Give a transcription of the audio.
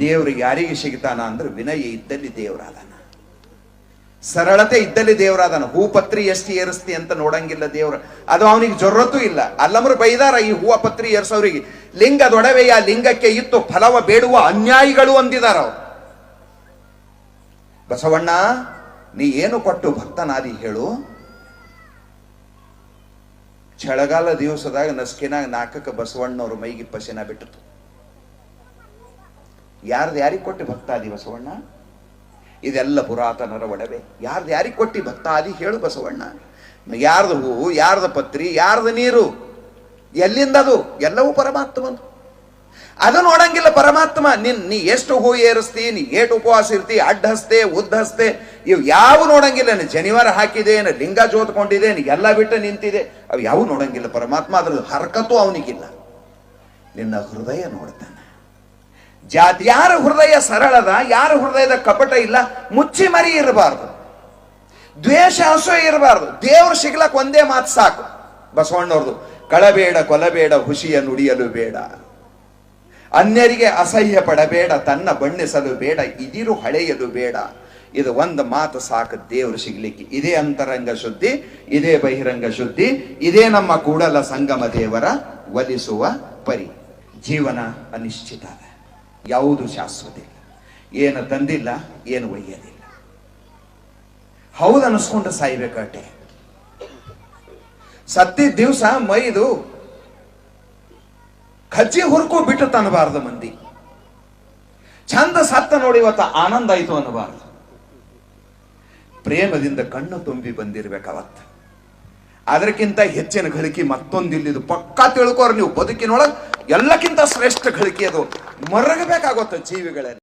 ದೇವ್ರಿಗೆ ಯಾರಿಗೆ ಸಿಗ್ತಾನ ಅಂದ್ರೆ ವಿನಯ ಇದ್ದಲ್ಲಿ ದೇವರಾದನ. ಸರಳತೆ ಇದ್ದಲ್ಲಿ ದೇವರಾದನ. ಹೂ ಪತ್ರಿ ಎಷ್ಟು ಏರಿಸ್ತಿ ಅಂತ ನೋಡಂಗಿಲ್ಲ ದೇವ್ರ. ಅದು ಅವನಿಗೆ ಜೊರತು ಇಲ್ಲ. ಅಲ್ಲಮರು ಬೈದಾರ ಈ ಹೂವ ಪತ್ರಿ ಏರ್ಸೋರಿಗೆ ಲಿಂಗದೊಡವೆಯ ಲಿಂಗಕ್ಕೆ ಇತ್ತು ಫಲವ ಬೇಡುವ ಅನ್ಯಾಯಿಗಳು ಅಂದಿದಾರ ಅವ್ರು. ಬಸವಣ್ಣ, ನೀ ಏನು ಕೊಟ್ಟು ಭಕ್ತನಾದಿ ಹೇಳು? ಚಳಗಾಲ ದಿವಸದಾಗ ನಸ್ಕಿನಾಗ ನಾಲ್ಕಕ್ಕೆ ಬಸವಣ್ಣವ್ರ ಮೈಗೆ ಪಸಿನ ಬಿಟ್ಟಿತು. ಯಾರ್ದು ಯಾರಿಗೆ ಕೊಟ್ಟು ಭಕ್ತಾದಿ ಬಸವಣ್ಣ? ಇದೆಲ್ಲ ಪುರಾತನರ ಒಡವೆ. ಯಾರ್ದು ಯಾರಿಗೆ ಕೊಟ್ಟು ಭಕ್ತಾದಿ ಹೇಳು ಬಸವಣ್ಣ. ಯಾರ್ದು ಹೂವು ಯಾರ್ದು ಪತ್ರಿ, ಯಾರ್ದು ನೀರು? ಎಲ್ಲಿಂದ ಅದು ಎಲ್ಲವೂ ಪರಮಾತ್ಮನು ಅದು ನೋಡಂಗಿಲ್ಲ ಪರಮಾತ್ಮ, ನಿನ್ ನೀ ಎಷ್ಟು ಹೂ ಏರಿಸ್ತಿ, ನೀ ಏಟು ಉಪವಾಸ ಇರ್ತಿ, ಅಡ್ಡ ಹಸ್ತೆ, ಉದ್ದ ಹಸ್ತೆ, ಇವು ಯಾವ ನೋಡಂಗಿಲ್ಲ. ನೀ ಜನಿವಾರ ಹಾಕಿದೆ ಏನು ಲಿಂಗ ಜೋತ್ಕೊಂಡಿದೆ, ನೀ ಎಲ್ಲ ಬಿಟ್ಟು ನಿಂತಿದೆ. ಅವು ಯಾವ ನೋಡಂಗಿಲ್ಲ ಪರಮಾತ್ಮ, ಅದ್ರದ್ದು ಹರಕತ್ತು ಅವನಿಗಿಲ್ಲ. ನಿನ್ನ ಹೃದಯ ನೋಡ್ತಾನೆ. ಜಾತಿ ಯಾರ ಹೃದಯ ಸರಳದ, ಯಾರ ಹೃದಯದ ಕಪಟ ಇಲ್ಲ, ಮುಚ್ಚಿ ಮರಿ ಇರಬಾರ್ದು. ದ್ವೇಷ ಅಸೂಯೆ ಇರಬಾರ್ದು. ದೇವ್ರ ಸಿಗ್ಲಕ್ ಒಂದೇ ಮಾತು ಸಾಕು. ಬಸವಣ್ಣವ್ರದು, ಕಳಬೇಡ, ಕೊಲಬೇಡ, ಹುಸಿಯ ನುಡಿಯಲು ಬೇಡ. ಅನ್ಯರಿಗೆ ಅಸಹ್ಯ ಪಡಬೇಡ, ತನ್ನ ಬಣ್ಣಿಸಲು ಬೇಡ, ಇದಿರು ಹಳೆಯಲು ಬೇಡ. ಇದು ಒಂದು ಮಾತು ಸಾಕು ದೇವರು ಸಿಗ್ಲಿಕ್ಕೆ. ಇದೇ ಅಂತರಂಗ ಶುದ್ಧಿ, ಇದೇ ಬಹಿರಂಗ ಶುದ್ಧಿ, ಇದೇ ನಮ್ಮ ಕೂಡಲ ಸಂಗಮ ದೇವರ ಒಲಿಸುವ ಪರಿ. ಜೀವನ ಅನಿಶ್ಚಿತ. ಯಾವುದು ಶಾಶ್ವತ ಇಲ್ಲ ಏನು ತಂದಿಲ್ಲ, ಏನು ಒಯ್ಯೋದಿಲ್ಲ. ಹೌದು ಅನಿಸ್ಕೊಂಡು ಸಾಯ್ಬೇಕಟ್ಟೆ ಸತ್ತಿದ ದಿವಸ ಮೈದು ಕಜ್ಜಿ ಹುರ್ಕು ಬಿಟ್ಟು ತನ್ನಬಾರ್ದು ಮಂದಿ. ಚಂದ ಸತ್ತ ನೋಡಿ ಇವತ್ತು ಆನಂದ ಆಯ್ತು ಅನ್ನಬಾರ್ದು. ಪ್ರೇಮದಿಂದ ಕಣ್ಣು ತುಂಬಿ ಬಂದಿರ್ಬೇಕು ಅವತ್ತ. ಅದಕ್ಕಿಂತ ಹೆಚ್ಚಿನ ಗಳಿಕೆ ಮತ್ತೊಂದಿಲ್ಲಿದು ಪಕ್ಕಾ ತಿಳ್ಕೋರು ನೀವು ಬದುಕಿನೊಳಗೆ ಎಲ್ಲಕ್ಕಿಂತ ಶ್ರೇಷ್ಠ ಗಳಿಕೆ ಅದು. ಮರಗಬೇಕಾಗುತ್ತೆ ಜೀವಿಗಳಲ್ಲಿ.